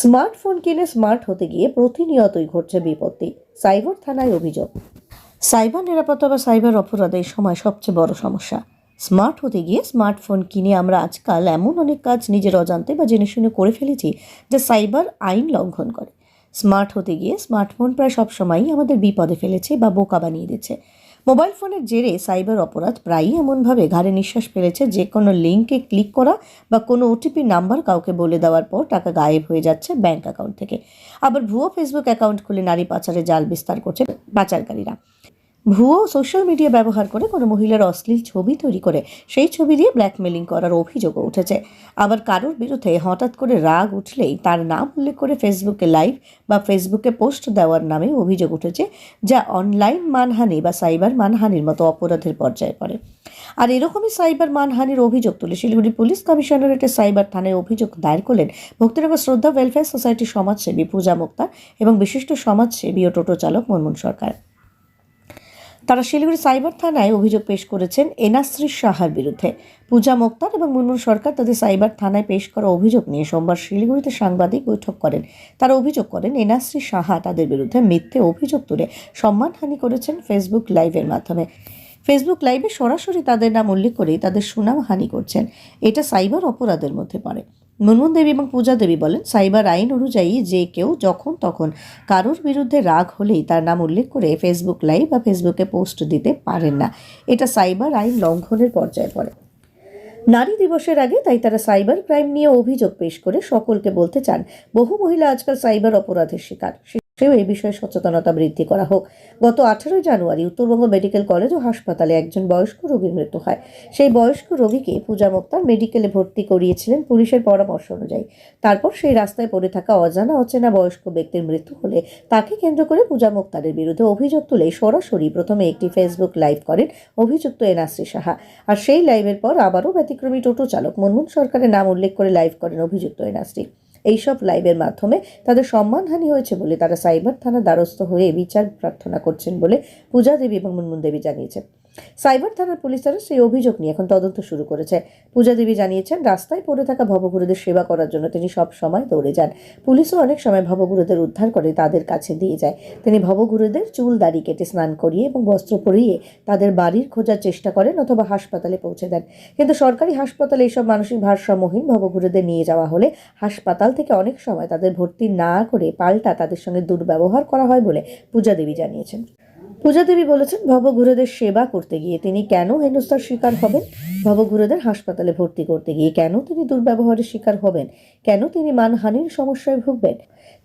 Smartphone কিনে smart হতে গিয়ে প্রতিনিয়তই ঘটছে বিপত্তি। সাইবার থানায় অভিযোগ। সাইবার নিরাপত্তা বা সাইবার অপরাধ এই সময় সবচেয়ে বড় সমস্যা। স্মার্ট হতে গিয়ে স্মার্টফোন কিনে আমরা আজকাল এমন অনেক কাজ নিজের অজান্তে বা জেনে শুনে করে ফেলেছি যা সাইবার আইন লঙ্ঘন করে। স্মার্ট হতে গিয়ে স্মার্টফোন প্রায় সবসময়ই আমাদের বিপদে ফেলেছে বা বোকা বানিয়ে দিচ্ছে। মোবাইল ফোনের জেরে সাইবার অপরাধ প্রায়ই এমনভাবে ঘাড়ে নিঃশ্বাস ফেলেছে যে কোনো লিঙ্কে ক্লিক করা বা কোনো ওটিপি নাম্বার কাউকে বলে দেওয়ার পর টাকা গায়েব হয়ে যাচ্ছে ব্যাংক অ্যাকাউন্ট থেকে। আবার ভুয়ো ফেসবুক অ্যাকাউন্ট খুলে নারী পাচারে জাল বিস্তার করছে পাচারকারীরা ভুয়ো সোশ্যাল মিডিয়া ব্যবহার করে কোনো মহিলার অশ্লীল ছবি তৈরি করে, সেই ছবি দিয়ে ব্ল্যাকমেলিং করার অভিযোগও উঠেছে। আবার কারোর বিরুদ্ধে হঠাৎ করে রাগ উঠলেই তার নাম উল্লেখ করে ফেসবুকে লাইভ বা ফেসবুকে পোস্ট দেওয়ার নামে অভিযোগ উঠেছে, যা অনলাইন মানহানি বা সাইবার মানহানির মতো অপরাধের পর্যায়ে পড়ে। আর এরকমই সাইবার মানহানির অভিযোগ তুলে শিলিগুড়ি পুলিশ কমিশনারেটের সাইবার থানায় অভিযোগ দায়ের করলেন ভক্তিনগর শ্রদ্ধা ওয়েলফেয়ার সোসাইটির সমাজসেবী পূজা মুক্তার এবং বিশিষ্ট সমাজসেবী ও টোটো চালক মনমোহন সরকার। তারা শিলিগুড়ি সাইবার থানায় অভিযোগ পেশ করেছেন এনাশ্রী সাহার বিরুদ্ধে। পূজা মোক্তার এবং মুনমুন সরকার তাদের সাইবার থানায় পেশ করা অভিযোগ নিয়ে সোমবার শিলিগুড়িতে সাংবাদিক বৈঠক করেন। তারা অভিযোগ করেন এনাশ্রী সাহা তাদের বিরুদ্ধে মিথ্যে অভিযোগ তুলে সম্মানহানি করেছেন ফেসবুক লাইভের মাধ্যমে। ফেসবুক লাইভে সরাসরি তাদের নাম উল্লেখ করেই তাদের সুনাম হানি করছেন। এটা সাইবার অপরাধের মধ্যে পড়ে। মুনমুন দেবী এবং পূজা দেবী বলেন, সাইবার আইন অনুযায়ী যে কেউ যখন তখন কারোর বিরুদ্ধে রাগ হলেই তার নাম উল্লেখ করে ফেসবুক লাইভ বা ফেসবুকে পোস্ট দিতে পারেন না। এটা সাইবার আইন লঙ্ঘনের পর্যায়ে পড়ে। নারী দিবসের আগে তাই তারা সাইবার ক্রাইম নিয়ে অভিযোগ পেশ করে সকলকে বলতে চান, বহু মহিলা আজকাল সাইবার অপরাধের শিকার। সেও এই বিষয়ে সচেতনতা বৃদ্ধি করা হোক। গত আঠারোই জানুয়ারি উত্তরবঙ্গ মেডিকেল কলেজ ও হাসপাতালে একজন বয়স্ক রোগীর মৃত্যু হয়। সেই বয়স্ক রোগীকে পূজা মোক্তার মেডিকেলে ভর্তি করিয়েছিলেন পুলিশের পরামর্শ অনুযায়ী। তারপর সেই রাস্তায় পড়ে থাকা অজানা অচেনা বয়স্ক ব্যক্তির মৃত্যু হলে তাকে কেন্দ্র করে পূজা মুক্তারের বিরুদ্ধে অভিযোগ তুলে সরাসরি প্রথমে একটি ফেসবুক লাইভ করেন অভিযুক্ত এনাশ্রী সাহা। আর সেই লাইভের পর আবারও ব্যতিক্রমী টোটো চালক মনমোহন সরকারের নাম উল্লেখ করে লাইভ করেন অভিযুক্ত এনাশ্রী এইসব লাইভের মাধ্যমে তাদের সম্মানহানি হয়েছে বলে তারা সাইবার থানা দ্বারস্থ হয়ে বিচার প্রার্থনা করছেন বলে পূজা দেবী এবং মুনমুন দেবী জানিয়েছেন। সাইবার থানার পুলিশ তারা সেই অভিযোগ নিয়ে এখন তদন্ত শুরু করেছে। পূজা দেবী জানিয়েছেন, রাস্তায় পড়ে থাকা ভবগুরুদের সেবা করার জন্য তিনি সব সময় দৌড়ে যান। পুলিশও অনেক সময় ভবগুরুদের উদ্ধার করে তাদের কাছে দিয়ে যায়। তিনি ভবগুরুদের চুল দাড়ি কেটে স্নান করিয়ে এবং বস্ত্র পরিয়ে তাদের বাড়ির খোঁজার চেষ্টা করেন অথবা হাসপাতালে পৌঁছে দেন। কিন্তু সরকারি হাসপাতালে এইসব মানসিক ভারসাম্যহীন ভবঘুরেদের নিয়ে যাওয়া হলে হাসপাতাল থেকে অনেক সময় তাদের ভর্তি না করে পাল্টা তাদের সঙ্গে দুর্ব্যবহার করা হয় বলে পূজা দেবী জানিয়েছেন। পূজা দেবী বলেছেন ভবঘুরেদের সেবা করতে গিয়ে তিনি কেন হেনস্থার শিকার হবেন? ভবঘুরেদের হাসপাতালে ভর্তি করতে গিয়ে কেন তিনি দুর্ব্যবহারের শিকার হবেন? কেন তিনি মানহানির সমস্যায় ভুগবেন?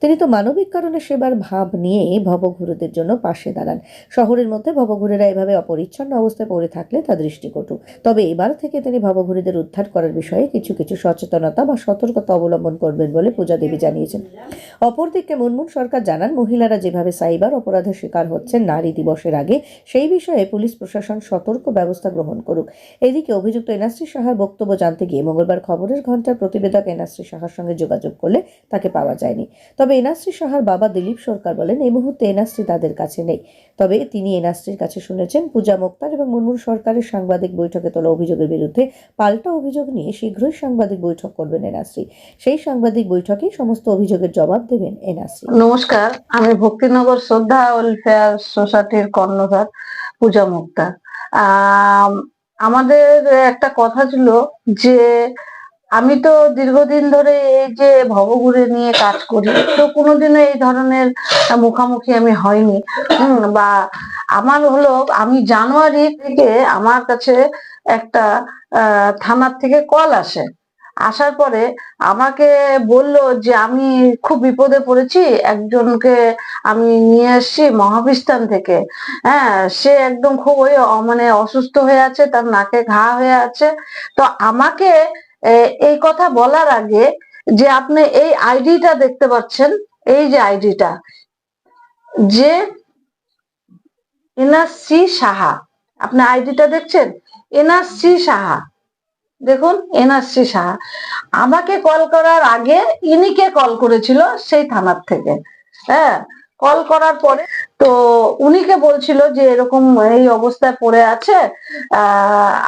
তিনি তো মানবিক কারণে সেবার ভাব নিয়ে ভবঘুরেদের জন্য পাশে দাঁড়ান। শহরের মধ্যে ভবঘুরেরা এভাবে অপরিচ্ছন্ন অবস্থায় পড়ে থাকলে তা দৃষ্টিকটু। তবে এবার থেকে তিনি ভবঘুরেদের উদ্ধার করার বিষয়ে কিছু কিছু সচেতনতা বা সতর্কতা অবলম্বন করবেন বলে পূজা দেবী জানিয়েছেন। অপরদিকে মুনমুন সরকার জানান, মহিলারা যেভাবে সাইবার অপরাধের শিকার হচ্ছেন, নারী দিবসের আগে সেই বিষয়ে পুলিশ প্রশাসন সতর্ক ব্যবস্থা গ্রহণ করুক। এদিকে অভিযুক্ত এনআরসি সাহার বক্তব্য জানতে গিয়ে মঙ্গলবার খবরের ঘণ্টার প্রতিবেদক এনআরসি সাহার সঙ্গে যোগাযোগ করলে তাকে পাওয়া যায়নি। তবে এনআরসি সাহার বাবা দিলীপ সরকার বলেন, এই মুহূর্তে এনআরসি তাদের কাছে নেই। তবে তিনি এনআরসির কাছে শুনেছেন, পূজা মুক্তার এবং মুনমুন সরকারের সাংবাদিক বৈঠকে তোলা অভিযোগের বিরুদ্ধে পাল্টা অভিযোগ নিয়ে শীঘ্রই সাংবাদিক বৈঠক করবেন এনআরসি। সেই সাংবাদিক বৈঠকেই সমস্ত অভিযোগের জবাব দেবেন এনআরসি। নমস্কার, আমি ভক্তিনগর শ্রদ্ধা ওয়েলফেয়ার সোসাইটির কর্ণধার পূজা মুক্তার আম, আমাদের একটা কথা ছিল যে আমি তো দীর্ঘদিন ধরে এই যে ভবঘুরে নিয়ে কাজ করি তো কোনোদিনও এই ধরনের মুখামুখি আমি হয়নি। বা আমার হলো আমি জানুয়ারি থেকে আমার কাছে একটা থানার থেকে কল আসে। আসার পরে আমাকে বলল যে, আমি খুব বিপদে পড়েছি, একজনকে আমি নিয়ে এসেছি মহাবিস্তান থেকে। হ্যাঁ সে একদম খুব ওই মানে অসুস্থ হয়ে আছে, তার নাকে ঘা হয়ে আছে। তো আমাকে এই কথা বলার আগে যে, আপনি এই আইডিটা দেখতে পাচ্ছেন, এই যে আইডিটা, যে এনআরসি সাহা, আপনি আইডিটা দেখছেন? এনআরসি সাহা দেখুন, এনআরসি সাহা আমাকে কল করার আগে ইনিকে কল করেছিল সেই থানার থেকে। হ্যাঁ কল করার পরে তো উনিকে বলছিল যে এরকম এই অবস্থায় পড়ে আছে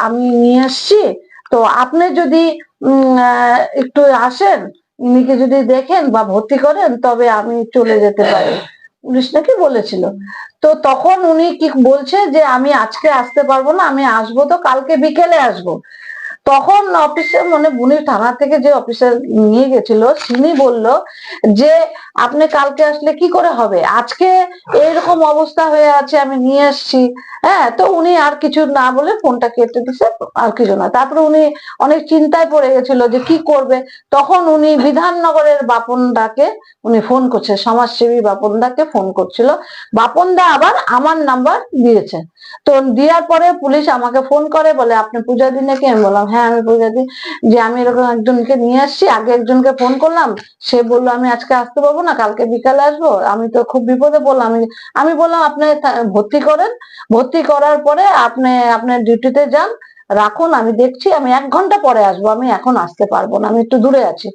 আমি নিয়ে আসছি। তো আপনি যদি একটু আসেন, ইনিকে যদি দেখেন বা ভর্তি করেন, তবে আমি চলে যেতে পারি। পুলিশ নাকি বলেছিল। তো তখন উনি কি বলছে যে, আমি আজকে আসতে পারব না, আমি আসব তো কালকে বিকেলে আসব। তখন অফিসে মানে বুনি থানা থেকে যে অফিসার নিয়ে গেছিল, তিনি বলল যে, আপনি কালকে আসলে কি করে হবে? আজকে এরকম অবস্থা হয়ে আছে, আমি নিয়ে আসছি। হ্যাঁ তো উনি আর কিছু না বলে ফোনটা কেটে দিছে, আর কিছু না। তারপরে উনি অনেক চিন্তায় পড়ে গেছিল যে কি করবে। তখন উনি বিধাননগরের বাপনদাকে, উনি ফোন করছে, সমাজসেবী বাপনদাকে ফোন করছিল। বাপনদা আবার আমার নাম্বার দিয়েছে। তো দেওয়ার পরে পুলিশ আমাকে ফোন করে, বলে, আপনি পূজা দিনে কি? আমি বললাম হ্যাঁ আমি পূজা দিন যে, আমি এরকম একজনকে নিয়ে আসছি, আগে একজনকে ফোন করলাম, সে বলল, আমি আজকে আসতে পারব না, কালকে বিকালে আসব, আমি তো খুব বিপদে বললাম আমি বললাম, আপনি ভর্তি করেন। ভর্তি করার পরে আপনি আপনার ডিউটিতে যান, রাখুন, আমি দেখছি, আমি এক ঘণ্টা পরে আসব, আমি এখন আসতে পারব না, আমি একটু দূরে আছি।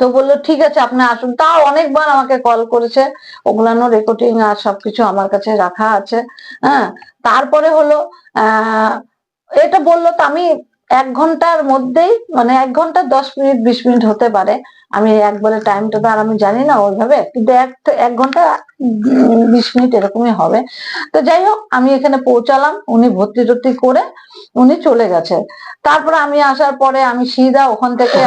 তো বলল, ঠিক আছে, আপনি আসুন। তাও অনেকবার আমাকে কল করেছে। ওগুলানো রেকর্ডিং আর সবকিছু আমার কাছে রাখা আছে। হ্যাঁ তারপরে হলো এটা বলল, তো আমি এক ঘণ্টার মধ্যেই মানে এক ঘণ্টা দশ মিনিট, বিশ মিনিট হতে পারে। আমি একবারে টাইমটা তো আর আমি জানি না ওইভাবে। কিন্তু এক এক ঘণ্টা বিশ মিনিট এরকমই হবে। তো যাই হোক আমি এখানে পৌঁছালাম। উনি ভর্তি টর্তি করে উনি চলে গেছে। তারপরে আমি আসার পরে আমি সিধা ওখান থেকে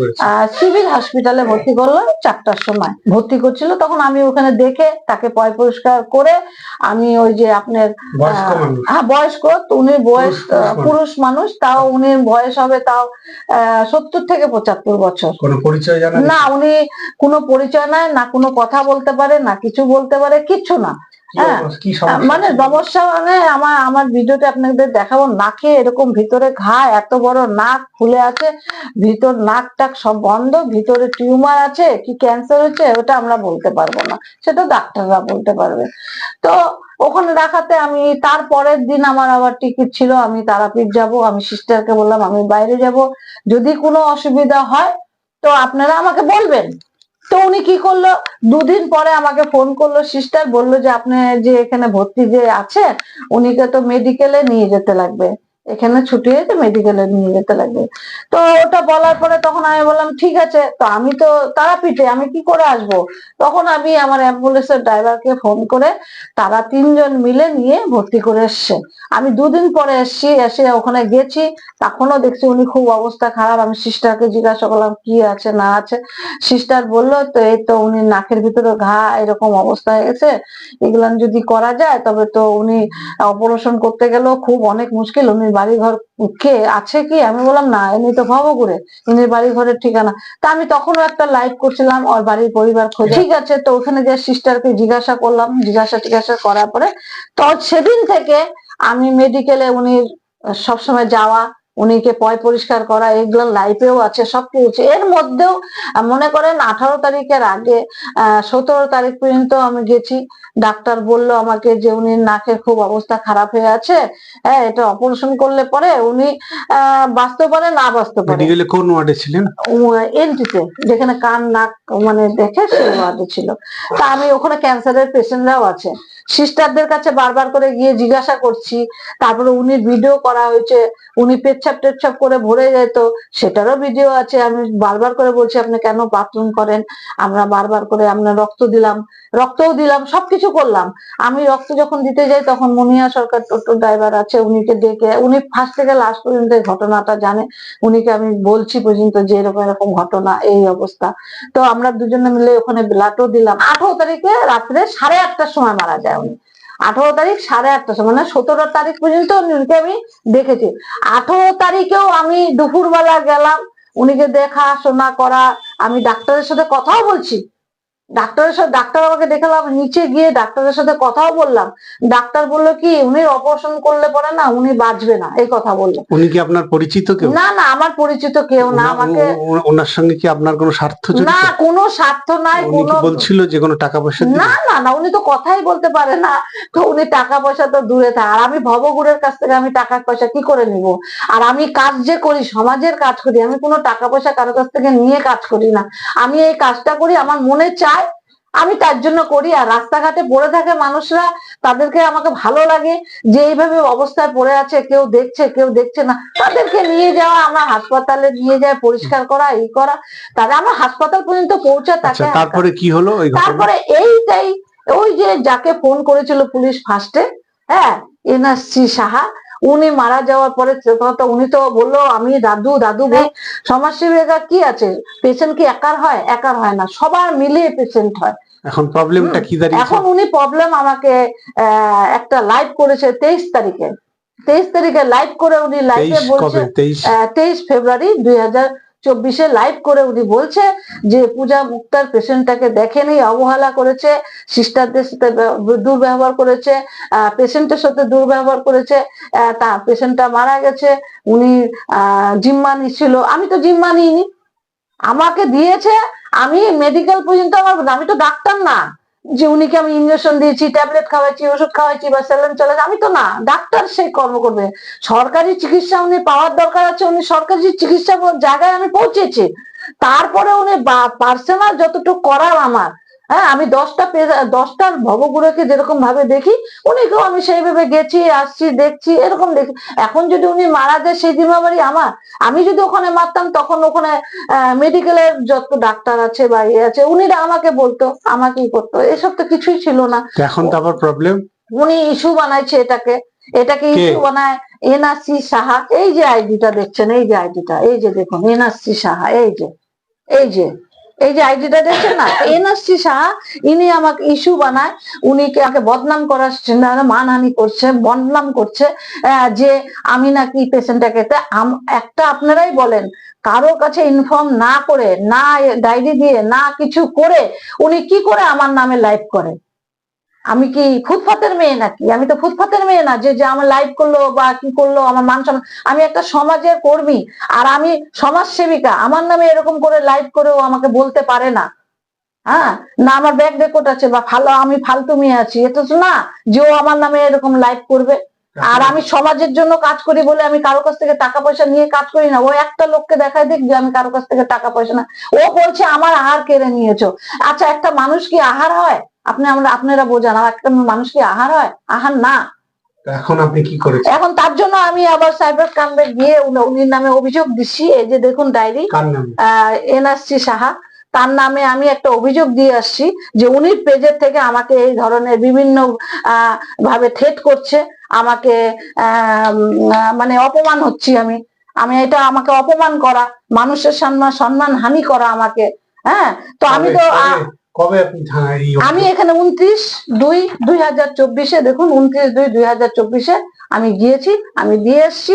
করেছে? সিভিল হসপিটালে ভর্তি করল চারটার সময়। ভর্তি করছিল তখন আমি ওখানে দেখে তাকে পয় পরিষ্কার করে আমি ওই যে আপনার হ্যাঁ বয়স্ক উনি বয়স পুরুষ- মানুষ। তাও উনি বয়স হবে তাও সত্তর থেকে পঁচাত্তর বছর। পরিচয় জানা না উনি কোনো পরিচয় নাই না কোনো কথা বলতে পারে না কিছু বলতে পারে কিচ্ছু না। হ্যাঁ। মানে সমস্যা মানে আমার আমার ভিডিওতে আপনাদের দেখাবো নাকে এরকম ভিতরে ঘা এত বড় নাক ফুলে আছে ভিতর নাক টাক সব বন্ধ ভিতরে টিউমার আছে কি ক্যান্সার হচ্ছে ওটা আমরা বলতে পারব না। সেটা ডাক্তাররা বলতে পারবে। তো ওখানে রাখাতে আমি তার পরের দিন আমার আবার টিকিট ছিল আমি তারাপীঠ যাব আমি সিস্টারকে বললাম আমি বাইরে যাব। যদি কোনো অসুবিধা হয় তো আপনারা আমাকে বলবেন। তো উনি কি করল? দুদিন পরে আমাকে ফোন করল, সিস্টার বলল যে, আপনি যে এখানে ভর্তি যে আছে উনিকে তো মেডিকেলে নিয়ে যেতে লাগবে। এখানে ছুটি হয়েছে মেডিকেলে নিয়ে যেতে লাগবে। তো ওটা বলার পরে তখন আমি বললাম, ঠিক আছে, তো আমি তো তারাপীঠে, আমি কি করে আসব? তখন আমি আমার অ্যাম্বুলেন্সের ড্রাইভারকে ফোন করে তারা তিনজন মিলে নিয়ে ভর্তি করে এসছে। আমি দুদিন পরে এসছি, এসে ওখানে গেছি, তখনও দেখছি উনি খুব অবস্থা খারাপ। আমি সিস্টারকে জিজ্ঞাসা করলাম, কি আছে, না আছে? সিস্টার বলল, তো এই তো উনি নাকের ভিতরে ঘা, এরকম অবস্থা হয়ে গেছে। এগুলা যদি করা যায়, তবে তো উনি অপারেশন করতে গেলেও খুব অনেক মুশকিল। উনি বাড়ি ঘর কে আছে কি? আমি বললাম, না, এমনি তো ভবঘুরে উনি বাড়ি ঘরের ঠিকানা। তা আমি তখনও একটা লাইভ করছিলাম, ওর বাড়ির পরিবার খোঁজে। ঠিক আছে। তো ওখানে যে সিস্টারকে জিজ্ঞাসা করলাম। জিজ্ঞাসা টিজ্ঞাসা করার পরে, তো সেদিন থেকে আমি মেডিকেলে উনি সবসময় যাওয়া উনিকে পয় পরিষ্কার করা এগুলো লাইফেও আছে সব কিছু এর মধ্যেও মনে করেন আঠারো তারিখের আগে সতেরো তারিখ পর্যন্ত আমি গেছি। ডাক্তার বলল আমাকে যে উনি নাকের খুব অবস্থা খারাপ হয়ে আছে। হ্যাঁ এটা অপারেশন করলে পরে উনি বাঁচতে পারে না বাঁচতে পারে। মেডিকেলে কোন ওয়ার্ডে ছিলেন? এনটিতে যেখানে কান নাক মানে দেখে সেই ওয়ার্ডে ছিল। তা আমি ওখানে ক্যান্সারের পেশেন্টরাও আছে। সিস্টারদের কাছে বারবার করে গিয়ে জিজ্ঞাসা করছি। তারপরে উনি ভিডিও করা হয়েছে। উনি পেচ্ছাপ টেচ্ছাপ করে ভরে যেত সেটারও ভিডিও আছে। আমি বারবার করে বলছি, আপনি কেন বাথরুম করেন? আমরা বারবার করে আমরা রক্ত দিলাম, রক্তও দিলাম, সবকিছু করলাম। আমি রক্ত যখন দিতে যাই তখন মুনিয়া সরকার টোটো ড্রাইভার আছে, উনিকে ডেকে, উনি ফার্স্ট থেকে লাস্ট পর্যন্ত ঘটনাটা জানে। উনিকে আমি বলছি পর্যন্ত যে এরকম এরকম ঘটনা, এই অবস্থা। তো আমরা দুজনে মিলে ওখানে ব্লাডও দিলাম। আঠারো তারিখে রাত্রে সাড়ে আটটার সময় মারা যায় উনি। আঠারো তারিখ সাড়ে আটটার সময় মানে সতেরো তারিখ পর্যন্ত উনিকে আমি দেখেছি। আঠারো তারিখেও আমি দুপুরবেলা গেলাম, উনিকে দেখা, শোনা, করা, আমি ডাক্তারের সাথে কথাও বলছি। ডাক্তারের সাথে ডাক্তার আমাকে দেখালাম নিচে গিয়ে ডাক্তারের সাথে কথাও বললাম। ডাক্তার বলল কি উনি অপারেশন করলে পরে না উনি বাঁচবে না এই কথা বলল। উনি কি আপনার পরিচিত কেউ? না না আমার পরিচিত কেউ না আমাকে ওনার সঙ্গে কি আপনার কোনো স্বার্থ না কোনো স্বার্থ নাই কোনো বলছিল যে কোনো টাকা পয়সা না না না উনি তো কথাই বলতে পারে না। তো উনি টাকা পয়সা তো দূরে থাকে। আর আমি ভবগুরের কাছ থেকে আমি টাকা পয়সা কি করে নিব? আর আমি কাজ যে করি সমাজের কাজ করি আমি কোনো টাকা পয়সা কারও কাছ থেকে নিয়ে কাজ করি না। আমি এই কাজটা করি আমার মনে চায় আমি তার জন্য করি আর রাস্তাঘাটে পড়ে থাকে মানুষরা তাদেরকে আমাকে ভালো লাগে। যে এইভাবে অবস্থায় পড়ে আছে কেউ দেখছে কেউ দেখছে না তাদেরকে নিয়ে যাওয়া আমরা হাসপাতালে নিয়ে যায় পরিষ্কার করা এই করা। তাহলে আমরা হাসপাতাল পর্যন্ত পৌঁছা আচ্ছা তাকে তারপরে কি হলো তারপরে এইটাই ওই যে যাকে ফোন করেছিল পুলিশ ফার্স্টে হ্যাঁ এনআরসি সাহা উনি মারা যাওয়ার পরে তো উনি তো বলল আমি দাদু দাদু বল সমাজসেবিকা কি আছে? পেশেন্ট কি একার হয়? একার হয় না। সবার মিলে পেশেন্ট হয়। এখন প্রবলেমটা কি দাঁড়িয়েছে? এখন উনি প্রবলেম আমাকে আহ, একটা লাইভ করেছে তেইশ তারিখে। তেইশ তারিখে লাইভ করে উনি লাইভে বলছে তেইশ ফেব্রুয়ারি দুই হাজার চব্বিশে লাইভ করে উনি বলছে যে পূজা মুক্তার পেশেন্টটাকে দেখেনি, অবহেলা করেছে, সিস্টারদের সাথে দুর্ব্যবহার করেছে পেশেন্টের সাথে দুর্ব্যবহার করেছে তা পেশেন্টটা মারা গেছে, উনি জিম্মা নিচ্ছিল আমি তো জিম্মা নিইনি আমাকে দিয়েছে, আমি মেডিকেল পর্যন্ত আমার আমি তো ডাক্তার না। যে উনিকে আমি ইঞ্জেকশন দিয়েছি ট্যাবলেট খাওয়াচ্ছি ওষুধ খাওয়াচ্ছি বা স্যালাইন চালাচ্ছি আমি তো না, ডাক্তার সেই কর্ম করবে। সরকারি চিকিৎসা উনি পাওয়ার দরকার আছে, উনি সরকারি চিকিৎসা জায়গায় আমি পৌঁছেছি। তারপরে উনি পার্সোনাল যতটুকু করার আমার হ্যাঁ আমি দশটা দশটার ভবগুলোকে যেরকম ভাবে দেখি উনিকেও আমি সেইভাবে গেছি আসছি দেখছি এরকম দেখি। এখন যদি উনি মারা যায় সেই জিম্মাবাড়ি আমার। আমি যদি ওখানে মারতাম তখন ওখানে মেডিকেলের যত ডাক্তার আছে বা ইয়ে আছে উনিরা আমাকে বলতো আমাকেই করতো। এসব তো কিছুই ছিল না। এখন তো আবার প্রবলেম উনি ইস্যু বানাইছে এটাকে। এটাকে ইস্যু বানায় এনআরসি সাহা। এই যে আইডিটা দেখছেন এই যে আইডিটা এই যে দেখুন এনআরসি সাহা এই যে এই যে। এই যে আইডিটা দেখছেন না? এনআরসি সাহা ইনি আমাকে ইস্যু বানায় উনি কে আমাকে বদনাম করার মানহানি করছে বদনাম করছে যে আমি নাকি পেশেন্টটাকে একটা আপনারাই বলেন কারও কাছে ইনফর্ম না করে না ডায়েরি দিয়ে না কিছু করে উনি কি করে আমার নামে লাইভ করে? আমি কি ফুটপাতের মেয়ে নাকি? আমি তো ফুটপাতের মেয়ে না, যে যে আমার লাইভ করল বা কি করল, আমার মান সম্মান। আমি একটা সমাজের কর্মী, আর আমি সমাজ সেবিকা আমার নামে এরকম করে লাইভ করেও আমাকে বলতে পারে না। হ্যাঁ? না, আমার ব্যাগ রেকর্ড আছে বা ভালো, আমি ফালতু মেয়ে আছি। এটা তো না যে ও আমার নামে এরকম লাইভ করবে। আর আমি সমাজের জন্য কাজ করি বলে আমি কারও কাছ থেকে টাকা পয়সা নিয়ে কাজ করি না। ও একটা লোককে দেখায় দিক যে আমি কারও কাছ থেকে টাকা পয়সা না। ও বলছে আমার আহার কেড়ে নিয়েছো। আচ্ছা একটা মানুষ কি আহার হয়? আপনি আমরা আপনারা বোঝান আর একটা মানুষ কি আহার হয়? আহার না। এখন আপনি কি করেছেন? এখন তার জন্য আমি আবার সাইবার ক্রাইমে গিয়ে উনির নামে অভিযোগ দিচ্ছি। এই যে দেখুন ডায়েরি। এনআরসি সাহা। তার নামে আমি একটা অভিযোগ দিয়ে আসছি যে উনি পেজের থেকে আমাকে এই ধরনের বিভিন্ন ভাবে থ্রেট করছে আমাকে মানে অপমান হচ্ছি আমি। আমি এটা আমাকে অপমান করা মানুষের সম্মান সম্মান হানি করা আমাকে হ্যাঁ? তো আমি তো কবে- আমি এখানে উনত্রিশ দুই দুই হাজার চব্বিশে দেখুন উনত্রিশ দুই দুই হাজার চব্বিশে আমি গিয়েছি আমি দিয়ে এসছি।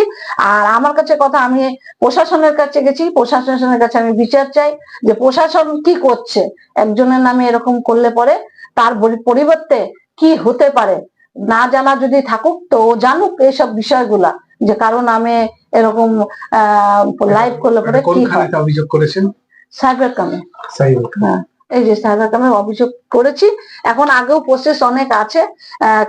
আর আমার কাছে কথা আমি প্রশাসনের কাছে গেছি প্রশাসনের কাছে আমি বিচার চাই যে প্রশাসন কি করছে। একজনের নামে এরকম করলে পরে তার পরিবর্তে কি হতে পারে? না জানা যদি থাকুক তো ও জানুক এইসব বিষয়গুলা যে কারও নামে এরকম আহ লাইভ করলে পরে কি হয়। অভিযোগ করেছেন? সাইবার কামে সাইবার হ্যাঁ। এই যে সাইবার ক্রাইমে অভিযোগ করেছি। এখন আগেও প্রসেস অনেক আছে।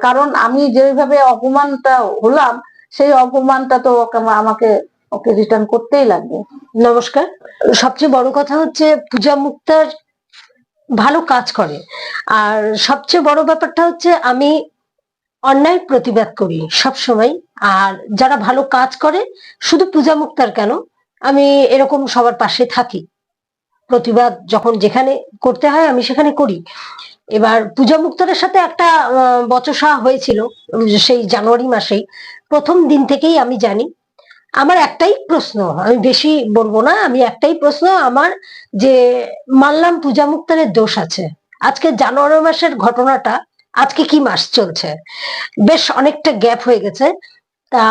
কারণ আমি যেভাবে অপমানটা হলাম, সেই অপমানটা তো আমাকে ওকে রিটার্ন করতেই লাগবে। নমস্কার। সবচেয়ে বড় কথা হচ্ছে পূজা মুক্তার ভালো কাজ করে। আর সবচেয়ে বড় ব্যাপারটা হচ্ছে আমি অন্যায় প্রতিবাদ করি সব সময় আর যারা ভালো কাজ করে, শুধু পূজা মুক্তার কেন? আমি এরকম সবার পাশে থাকি। প্রতিবাদ যখন যেখানে করতে হয়, আমি সেখানে করি। এবার পূজা মুক্তারের সাথে একটা বচসা হয়েছিল সেই জানুয়ারি মাসেই। প্রথম দিন থেকেই আমি জানি, আমার একটাই প্রশ্ন, আমি বেশি বলব না, আমি একটাই প্রশ্ন, আমার যে মানলাম পূজা মুক্তারের দোষ আছে। আজকে জানুয়ারি মাসের ঘটনাটা, আজকে কি মাস চলছে? বেশ অনেকটা গ্যাপ হয়ে গেছে। তা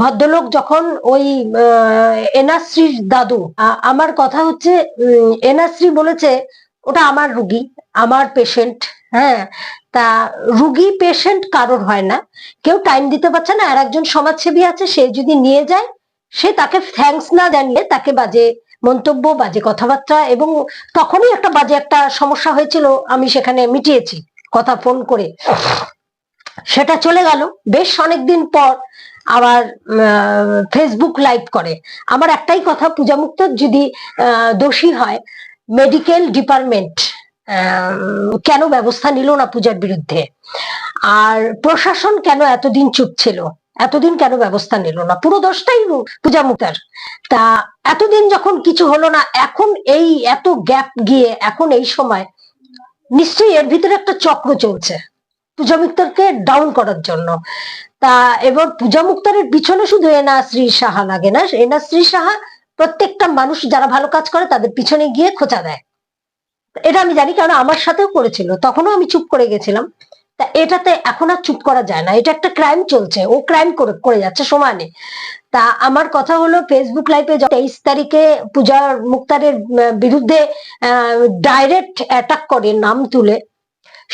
ভদ্রলোক যখন ওই এনাশ্রীর দাদু আমার কথা হচ্ছে এনাশ্রী বলেছে, ওটা আমার রুগী, আমার পেশেন্ট হ্যাঁ তা রুগী পেশেন্ট কারোর হয় না। কেউ টাইম দিতে পারছে না, আর একজন সমাজসেবী আছে, সে যদি নিয়ে যায়, সে তাকে থ্যাঙ্কস না জানিয়ে তাকে বাজে মন্তব্য, বাজে কথাবার্তা এবং তখনই একটা বাজে একটা সমস্যা হয়েছিল, আমি সেখানে মিটিয়েছি, কথা ফোন করে। সেটা চলে গেল। বেশ অনেকদিন পর আবার ফেসবুক লাইভ করে। আমার একটাই কথা পূজা মুক্ত যদি দোষী হয় মেডিকেল ডিপার্টমেন্ট কেন ব্যবস্থা নিল না পূজার বিরুদ্ধে? আর প্রশাসন কেন এতদিন চুপ ছিল? এতদিন কেন ব্যবস্থা নিল না? পুরো দশটাই পূজা মুক্তার তা এতদিন যখন কিছু হলো না, এখন এই এত গ্যাপ গিয়ে, এখন এই সময়, নিশ্চয়ই এর ভিতরে একটা চক্র চলছে পূজা মুক্তারকে ডাউন করার জন্য। তা এবার পূজা মুক্তারের পিছনে শুধু এনাশ্রী সাহা লাগে না এনাশ্রী সাহা প্রত্যেকটা মানুষ যারা ভালো কাজ করে তাদের পিছনে গিয়ে খোঁচা দেয়। এটা আমি জানি কারণ আমার সাথেও করেছিল, তখনও আমি চুপ করে গেছিলাম। তা এটাতে এখন আর চুপ করা যায় না, এটা একটা ক্রাইম চলছে, ও ক্রাইম করে করে যাচ্ছে সমানে। তা আমার কথা হলো ফেসবুক লাইভে তেইশ তারিখে পূজা মুক্তারের বিরুদ্ধে ডাইরেক্ট অ্যাটাক করে নাম তুলে,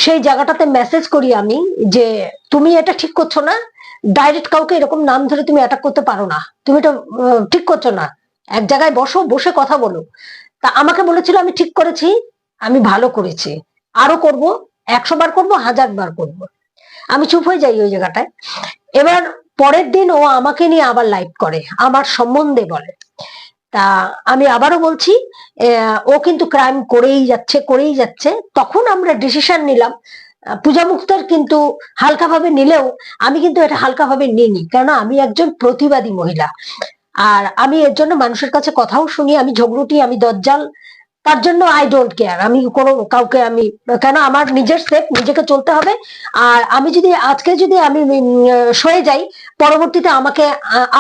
সেই জায়গাটাতে মেসেজ করি আমি যে, তুমি এটা ঠিক করছ না? ডাইরেক্ট কাউকে এরকম নাম ধরে তুমি অ্যাটাক করতে পারো না। তুমি এটা ঠিক করছ না। এক জায়গায় বসো, বসে কথা বলো। তা আমাকে বলেছিল, আমি ঠিক করেছি, আমি ভালো করেছি। আরও করব, একশো বার করব, হাজার বার করব। আমি চুপ হয়ে যাই ওই জায়গাটায়। এবার পরের দিন ও আমাকে নিয়ে আবার লাইভ করে, আমার সম্বন্ধে বলে। তা আমি আবারও বলছি ও কিন্তু ক্রাইম করেই যাচ্ছে করেই যাচ্ছে। তখন আমরা ডিসিশন নিলাম পূজা মুক্তার কিন্তু হালকাভাবে নিলেও আমি কিন্তু এটা হালকাভাবে নিইনি। কেননা আমি একজন প্রতিবাদী মহিলা। আর আমি এর জন্য মানুষের কাছে কথাও শুনি, আমি ঝগড়ুটি, আমি দজ্জাল, তার জন্য আই ডোন্ট কেয়ার আমি কোনো কাউকে আমি কেন আমার নিজের সেফ নিজেকে চলতে হবে। আর আমি যদি, আজকে যদি আমি সয়ে যাই, পরবর্তীতে আমাকে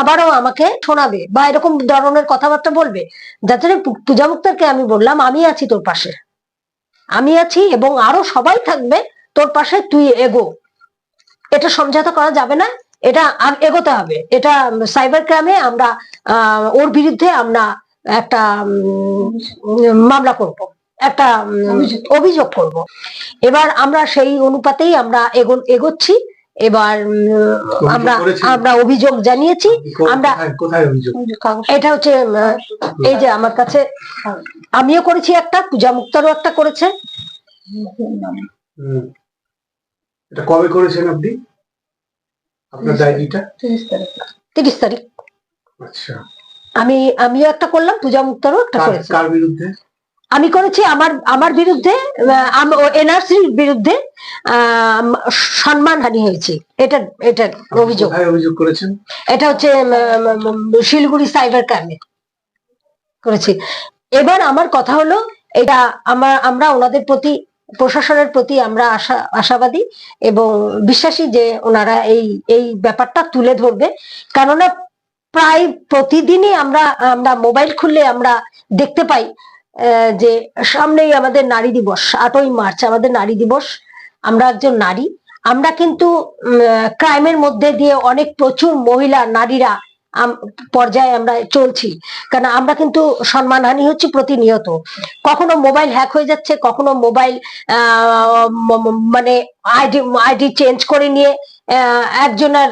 আবারও আমাকে শোনাবে বা এরকম ধরনের কথাবার্তা বলবে জন্য পূজা মুক্তারকে আমি বললাম, আমি আছি তোর পাশে। আমি আছি এবং আরও সবাই থাকবে তোর পাশে তুই এগো। এটা সমঝোতা করা যাবে না এটা এগোতে হবে। এটা সাইবার ক্রাইমে আমরা আহ, ওর বিরুদ্ধে আমরা একটা মামলা করব একটা অভিযোগ। করব। এবার আমরা সেই অনুপাতেই আমরা এগো- এগোচ্ছি। এবার আমরা আমরা অভিযোগ জানিয়েছি। আমরা- কোথায়- কোথায় অভিযোগ? এটা হচ্ছে এই যে আমার কাছে আমিও করেছি একটা পূজা মুক্তারও একটা করেছে। হুম। এটা কবে করেছেন আপনি? আপনার ডায়েরিটা? তিরিশ তারিখ আচ্ছা। আমি আমিও একটা করলাম পূজা মুক্তারও একটা করেছি। কার বিরুদ্ধে? আমি করেছি আমার আমার বিরুদ্ধে এনআরসির বিরুদ্ধে সম্মানহানি হয়েছে। এটা এটা অভিযোগ। অভিযোগ করেছেন? এটা হচ্ছে শিলিগুড়ি সাইবার ক্রাইমে করেছি। এবার আমার কথা হলো এটা আমার আমরা ওনাদের প্রতি প্রশাসনের প্রতি আমরা আশা, আশাবাদী এবং বিশ্বাসী যে ওনারা এই এই ব্যাপারটা তুলে ধরবে। কেননা প্রায় প্রতিদিনই আমরা আমরা মোবাইল খুললে আমরা দেখতে পাই যে সামনেই আমাদের নারী দিবস, আটই মার্চ, আমাদের নারী দিবস, আমরা একজন নারী। আমরা কিন্তু ক্রাইমের মধ্যে দিয়ে অনেক প্রচুর মহিলা, নারীরা পর্যায়ে আমরা চলছি। কারণ আমরা কিন্তু সম্মানহানি হচ্ছে প্রতিনিয়ত। কখনো মোবাইল হ্যাক হয়ে যাচ্ছে, কখনো মোবাইল মানে আইডি আইডি চেঞ্জ করে নিয়ে একজনের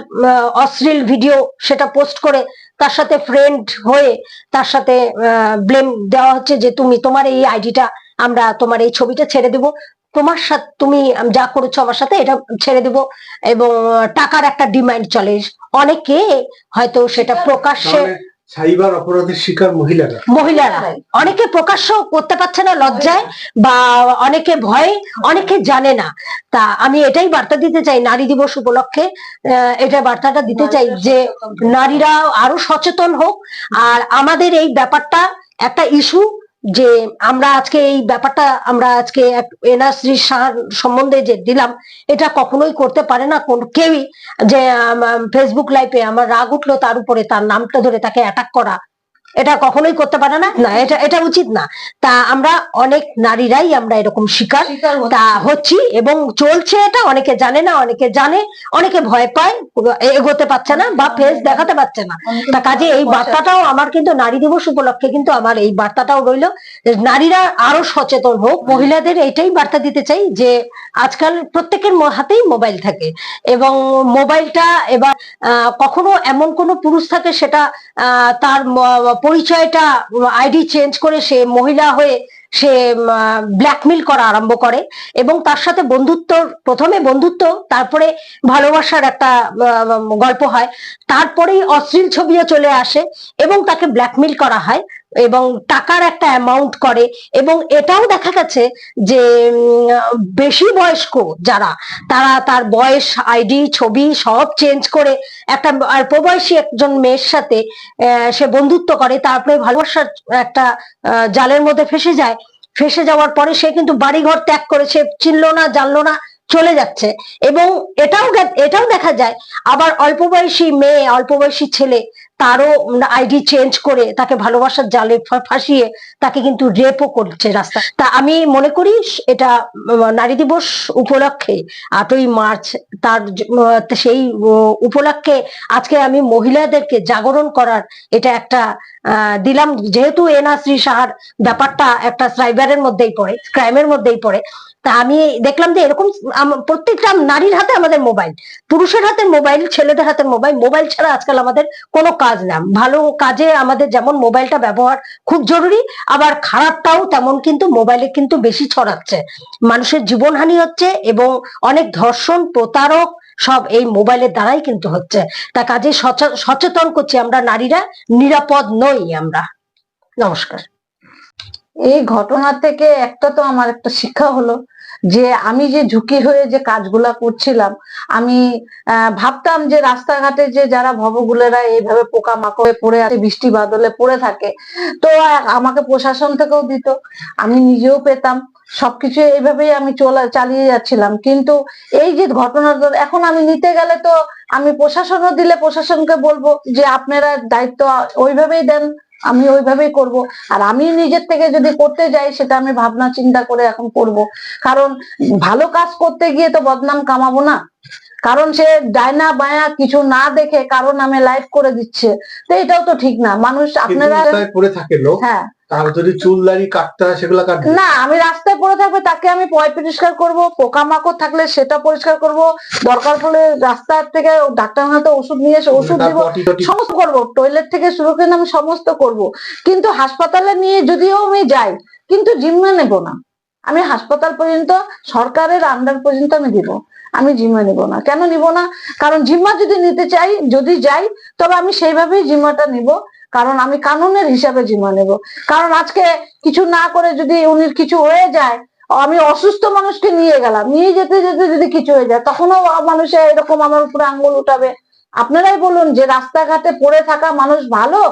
অশ্লীল ভিডিও সেটা পোস্ট করে, তার সাথে ফ্রেন্ড হয়ে, তার সাথে ব্লেম দেওয়া হচ্ছে যে, তুমি তোমার এই আইডিটা আমরা তোমার এই ছবিটা ছেড়ে দেব। তোমার সাথে তুমি যা করেছ আমার সাথে এটা ছেড়ে দেব। এবং টাকার একটা ডিমান্ড চলে। অনেকে হয়তো সেটা প্রকাশ্যে সাইবার অপরাধের শিকার মহিলারা। মহিলারা। অনেকে প্রকাশ্য করতে পারছে না লজ্জায় বা অনেকে ভয়ে অনেকে জানে না। তা আমি এটাই বার্তা দিতে চাই নারী দিবস উপলক্ষে এটা বার্তাটা দিতে চাই যে নারীরা আরও সচেতন হোক। আর আমাদের এই ব্যাপারটা একটা ইস্যু যে আমরা আজকে এই ব্যাপারটা আমরা আজকে এনআরসি সম্বন্ধে যে দিলাম, এটা কখনোই করতে পারে না কোন কেউই। যে ফেসবুক লাইভে আমার রাগ উঠল তার উপরে, তার নামটা ধরে তাকে অ্যাটাক করা। এটা কখনোই করতে পারে না। না এটা এটা উচিত না। তা আমরা অনেক নারীরাই আমরা এরকম শিকার। তা হচ্ছি এবং চলছে এটা। অনেকে জানে না অনেকে জানে অনেকে ভয় পায় এগোতে পারছে না বা ফেস দেখাতে পারছে না। তা কাজে এই বার্তাটাও আমার কিন্তু নারী দিবস উপলক্ষে কিন্তু আমার এই বার্তাটাও রইল নারীরা আরও সচেতন হোক। মহিলাদের এইটাই বার্তা দিতে চাই যে আজকাল প্রত্যেকের হাতেই মোবাইল থাকে এবং মোবাইলটা এবার আহ, কখনো এমন কোনো পুরুষ থাকে সেটা আহ, তার পরিচয়টা, আইডি চেঞ্জ করে সে মহিলা হয়ে সে ব্ল্যাকমেল করা আরম্ভ করে এবং তার সাথে বন্ধুত্ব, প্রথমে বন্ধুত্ব, তারপরে ভালোবাসার একটা গল্প হয়। তারপরেই অশ্লীল ছবিও চলে আসে এবং তাকে ব্ল্যাকমেল করা হয়। এবং টাকার একটা অ্যামাউন্ট করে এবং এটাও দেখা গেছে যে বেশি বয়স্ক যারা, তারা তার বয়স আইডি ছবি সব চেঞ্জ করে একটা অল্প বয়সী একজন মেয়ের সাথে সে বন্ধুত্ব করে, তারপরে ভালোবাসার একটা জালের মধ্যে ফেসে যায়। ফেসে যাওয়ার পরে সে কিন্তু বাড়িঘর ত্যাগ করে, সে চিনলো না, জানলো না, চলে যাচ্ছে। এবং এটাও এটাও দেখা যায়, আবার অল্প বয়সী মেয়ে অল্প বয়সী ছেলে তারও আইডি চেঞ্জ করে তাকে ভালোবাসার জালে ফাঁসিয়ে তাকে কিন্তু রেপও করছে রাস্তা তা আমি মনে করি এটা নারী দিবস উপলক্ষে আটই মার্চ তার সেই উপলক্ষে আজকে আমি মহিলাদেরকে জাগরণ করার এটা একটা দিলাম। যেহেতু এনআশ্রী সাহার ব্যাপারটা একটা সাইবারের মধ্যেই পড়ে ক্রাইমের মধ্যেই পড়ে তা আমি দেখলাম যে এরকম প্রত্যেকটা নারীর হাতে আমাদের মোবাইল পুরুষের হাতে মোবাইল ছেলেদের হাতে মোবাইল মোবাইল ছাড়া আজকাল আমাদের কোনো কাজ না। ভালো কাজে আমাদের যেমন মোবাইলটা ব্যবহার খুব জরুরি, আবার খারাপটাও তেমন কিন্তু মোবাইলে কিন্তু বেশি ছড়াচ্ছে। মানুষের জীবনহানি হচ্ছে এবং অনেক ধর্ষণ, প্রতারক সব এই মোবাইলের দ্বারাই কিন্তু হচ্ছে। তা কাজে সচে- সচেতন করছি আমরা নারীরা, নিরাপদ নই আমরা। নমস্কার। এই ঘটনা থেকে একটা তো আমার একটা শিক্ষা হলো যে আমি যে ঝুঁকি হয়ে যে কাজগুলা করছিলাম, আমি ভাবতাম যে রাস্তাঘাটে যে যারা ভবগুলেরা এইভাবে পোকা মাকড়ে পড়ে আছে, বৃষ্টি বাদলে পড়ে থাকে, তো আমাকে প্রশাসন থেকেও দিত, আমি নিজেও পেতাম, সবকিছু এইভাবেই আমি চলা, চালিয়ে যাচ্ছিলাম। কিন্তু এই যে ঘটনাটা, এখন আমি নিতে গেলে তো আমি প্রশাসনও দিলে প্রশাসনকে বলব যে আপনারা দায়িত্ব ওইভাবেই দেন আমি ওইভাবেই করব। আর আমি নিজের থেকে যদি করতে যাই সেটা আমি ভাবনা চিন্তা করে এখন করব। কারণ ভালো কাজ করতে গিয়ে তো বদনাম কামাবো না। কারণ সে ডায়না বায়া কিছু না দেখে কারণ আমি লাইভ করে দিচ্ছে। তো এটাও তো ঠিক না। মানুষ আপনারা পড়ে থাকে লোক। হ্যাঁ। তার যদি চুল দাড়ি কাটতে হয় সেগুলো কাটবে? না আমি রাস্তায় পড়ে থাকবে তাকে আমি পয় পরিষ্কার করব পোকামাকড় থাকলে সেটা পরিষ্কার করব দরকার থেকে ডাক্তার ওষুধ নিয়ে এসে ওষুধ দিব সমস্ত করব টয়লেট থেকে শুরু করে আমি সমস্ত করব। কিন্তু হাসপাতালে নিয়ে যদিও আমি যাই কিন্তু জিম্মা নেব না। আমি হাসপাতাল পর্যন্ত সরকারের আন্ডার পর্যন্ত আমি দিব আমি জিম্মা নেব না। কেন নিব না? কারণ জিম্মা যদি নিতে চাই যদি যাই তবে আমি সেইভাবেই জিম্মাটা নিব। কারণ আমি কানুনের হিসাবে জিম্মা নেব। কারণ আজকে কিছু না করে যদি উনির কিছু হয়ে যায়, আমি অসুস্থ মানুষকে নিয়ে গেলাম। নিয়ে যেতে যেতে যদি কিছু হয়ে যায়, তখনও মানুষে এরকম আমার উপরে আঙ্গুল উঠাবে। আপনারাই বলুন যে রাস্তাঘাটে পড়ে থাকা মানুষ ভালো?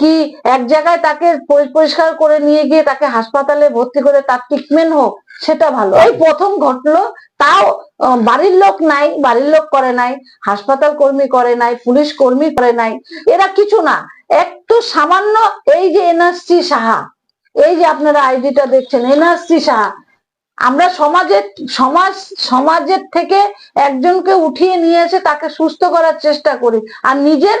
কি এক জায়গায় তাকে পরিষ্কার করে নিয়ে গিয়ে তাকে হাসপাতালে ভর্তি করে তার ট্রিটমেন্ট হোক, সেটা ভালো। এই প্রথম ঘটলো, তাও বাড়ির লোক নাই, বাড়ির লোক করে নাই, হাসপাতাল কর্মী করে নাই, পুলিশ কর্মী করে নাই, এরা কিছু না। একটু সামান্য এই যে এনআরসি সাহা, এই যে আপনারা আইডিটা দেখছেন, এনআরসি সাহা, আমরা সমাজের সমাজ, সমাজের থেকে একজনকে উঠিয়ে নিয়ে এসে তাকে সুস্থ করার চেষ্টা করি, আর নিজের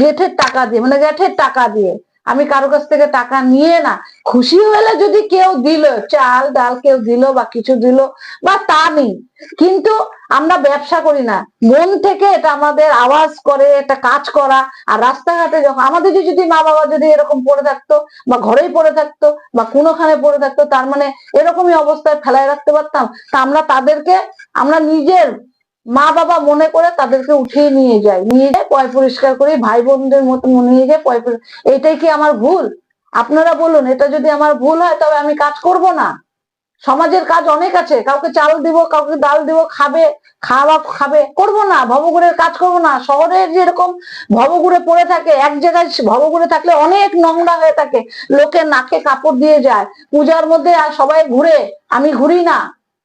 গেঠের টাকা দিয়ে মানে গেঠের টাকা দিয়ে। আমি কারও কাছ থেকে টাকা নিয়ে না, খুশি হলে যদি কেউ দিল, চাল, ডাল কেউ দিল বা কিছু দিল বা তা নেই। কিন্তু আমরা ব্যবসা করি না। মন থেকে এটা আমাদের আওয়াজ করে একটা কাজ করা আর রাস্তাঘাটে যখন, আমাদের যদি মা বাবা যদি এরকম পড়ে থাকতো বা ঘরেই পড়ে থাকতো বা কোনোখানে পড়ে থাকতো, তার মানে এরকমই অবস্থায় ফেলায় রাখতে পারতাম, তা আমরা তাদেরকে, আমরা নিজের মা বাবা মনে করে তাদেরকে উঠিয়ে নিয়ে যায়। নিয়ে যায়, পয় পরিষ্কার করে ভাই বোনদের মতো নিয়ে যায়, পয় এইটাই কি আমার ভুল? আপনারা বলুন, এটা যদি আমার ভুল হয় তবে আমি কাজ করব না। সমাজের কাজ অনেক আছে, কাউকে চাল দিব, কাউকে ডাল দিব, খাবে, খাওয়া খাবে, করব না ভবগুড়ের কাজ করব না। শহরের যেরকম ভবগুড়ে পড়ে থাকে, এক জায়গায় ভবগুড়ে থাকলে অনেক নোংরা হয়ে থাকে। লোকে নাকে কাপড় দিয়ে যায়। পূজার মধ্যে সবাই ঘুরে, আমি ঘুরি না।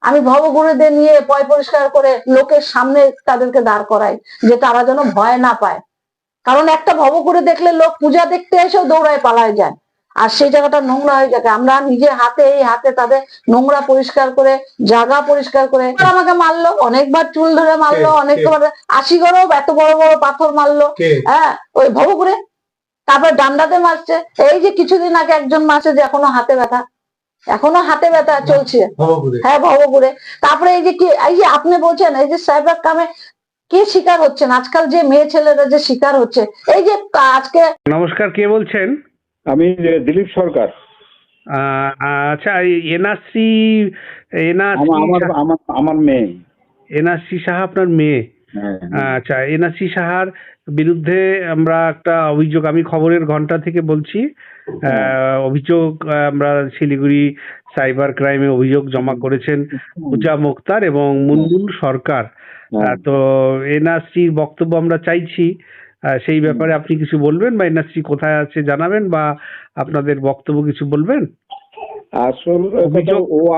আমি ভবগুড়েদের নিয়ে পয় পরিষ্কার করে লোকের সামনে তাদেরকে দাঁড় করাই যে তারা যেন ভয় না পায়। কারণ একটা ভবগুড়ে দেখলে লোক পূজা দেখতে এসেও দৌড়ায় পালায় যায়। আর সেই জায়গাটা নোংরা হয়ে যায় আমরা নিজের হাতে এই হাতে তাদের নোংরা পরিষ্কার করে জায়গা পরিষ্কার করে আমাকে মারলো অনেকবার চুল ধরে মারলো? অনেকবার আশি গরব এত বড় বড় পাথর মারলো। হ্যাঁ ওই ভবঘুরে। তারপর ডান্ডাতে মারছে। এই যে কিছুদিন আগে একজন মারছে যে এখনও হাতে ব্যথা। এখনও হাতে ব্যথা চলছে। হ্যাঁ ভবঘুরে তারপরে এই যে কি এই যে আপনি বলছেন এই যে সাইবার কামে কে শিকার হচ্ছেন আজকাল যে মেয়ে ছেলেরা যে শিকার হচ্ছে এই যে আজকে নমস্কার কে বলছেন? আমি দিলীপ সরকার। আহ, আচ্ছা এনআরসি আমার আমার এনআরসি আমার আমার মেয়ে। এনআরসি সাহা আপনার মেয়ে? হ্যাঁ, আচ্ছা এনআরসি সাহার বিরুদ্ধে আমরা একটা অভিযোগ আমি খবরের ঘণ্টা থেকে বলছি অভিযোগ আমরা শিলিগুড়ি সাইবার ক্রাইমে অভিযোগ জমা করেছেন পূজা মুক্তার এবং মুনমুন সরকার হ্যাঁ। তো এনআরসির বক্তব্য আমরা চাইছি সেই ব্যাপারে আপনি কিছু বলবেন বা এনআরসি কোথায় আছে জানাবেন বা আপনাদের বক্তব্য কিছু বলবেন আসল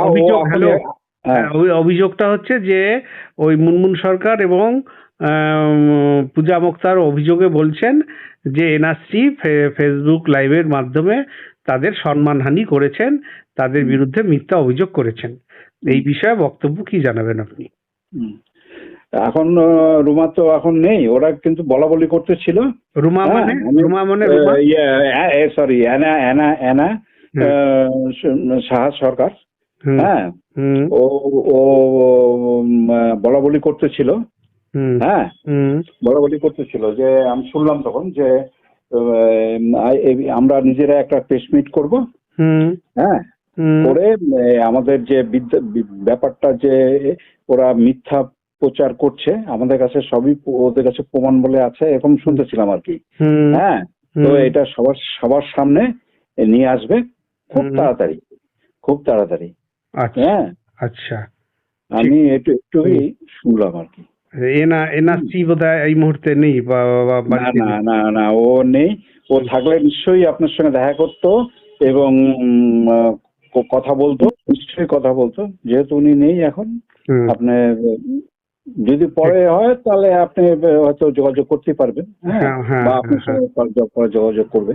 অভিযোগ- হ্যালো। হ্যাঁ, হ্যাঁ, অভিযোগটা হচ্ছে যে ওই মুনমুন সরকার এবং পূজা মুক্তার অভিযোগে বলছেন যে এনআরসি ফেসবুক লাইভের মাধ্যমে তাদের সম্মানহানি করেছেন তাদের বিরুদ্ধে মিথ্যা অভিযোগ করেছেন। এই বিষয়ে বক্তব্য কি জানাবেন আপনি? এখন রুমা তো এখন নেই ওরা কিন্তু বলা বলি করতেছিল। রুমা হ্যাঁ, মানে? রুমা মানে sorry Anna Anna Saha Sarkar. হ্যাঁ। ও ও বলা বলি করতেছিল। হ্যাঁ। হুম, বলা বলি করতেছিল যে আমি শুনলাম তখন যে আমরা নিজেরা একটা প্রেস মিট করব। হ্যাঁ। করে আমাদের যে ব্যাপারটা যে ওরা মিথ্যা প্রচার করছে আমাদের কাছে সবই ওদের কাছে প্রমাণ বলে আছে এরকম শুনতেছিলাম আর কি। হ্যাঁ। তো এটা সবার সবার সামনে নিয়ে আসবে খুব তাড়াতাড়ি খুব তাড়াতাড়ি। আচ্ছা। হ্যাঁ। আচ্ছা। আমি একটু একটুই শুনলাম আর কি। এনা এনআরসি বোধহয় এই মুহূর্তে নেই বা না না না ও নেই। ও থাকলে নিশ্চয়ই আপনার সঙ্গে দেখা করতো এবং কথা বলতো নিশ্চয়ই কথা বলতো। যেহেতু উনি নেই এখন আপনি যদি পরে হয় তাহলে আপনি হয়তো যোগাযোগ করতে পারবেন হ্যাঁ? হ্যাঁ, হ্যাঁ, বা আপনার হ্যাঁ, সঙ্গে পরে যোগাযোগ করবে।